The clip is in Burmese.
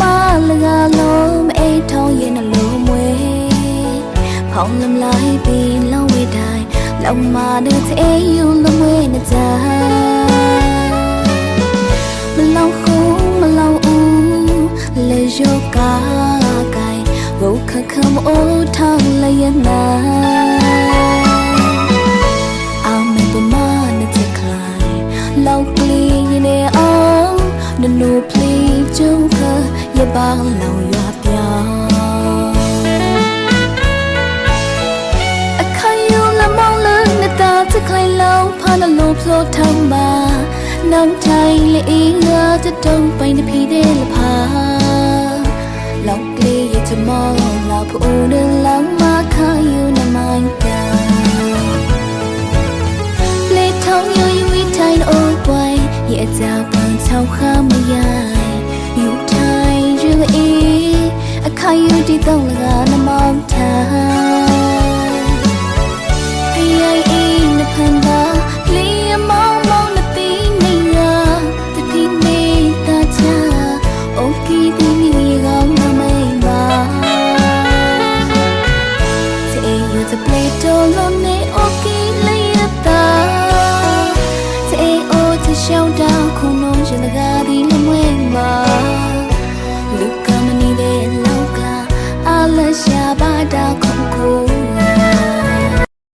မလကလုံးအိတ်ထုံးရင်နှလုံးမွေဖောင်းလမ်လိုက်ပြီးလောင်းဝေးတိုင်းလောင်မာတဲ့အေးယူလမွေးနေကြမလောင်ခုမလောင်ဦးလေယောကာကိုင်ဘုခခမအိုးထောင်းလျက်နာ I'm in the man to climb Lovely in the all No no please joker Ya ba lao ya pya A kai you la mong le na ta to climb low pa na lo plo thang ba Nang tai le e nga to dong pai na phi de la pha Lovely ya to mo la pu de lang ma kai you na mind down လေထောင်ယူယူထိုင်အိုးပွိုင်ရဲ့အကြောင်းပန်ချောင်းခါမယိုင်ယူထိုင်ယူအေး အယူတီတုံးလကနမောင်ထာအယိုင်အင်းနဖန်သာလေးအမောင်မောင်နသိနေရတတိနေတာချာအိုကီတီနီကောင်နမိန်ပါစေယူတပလေတော်လုံးနေအိုကီ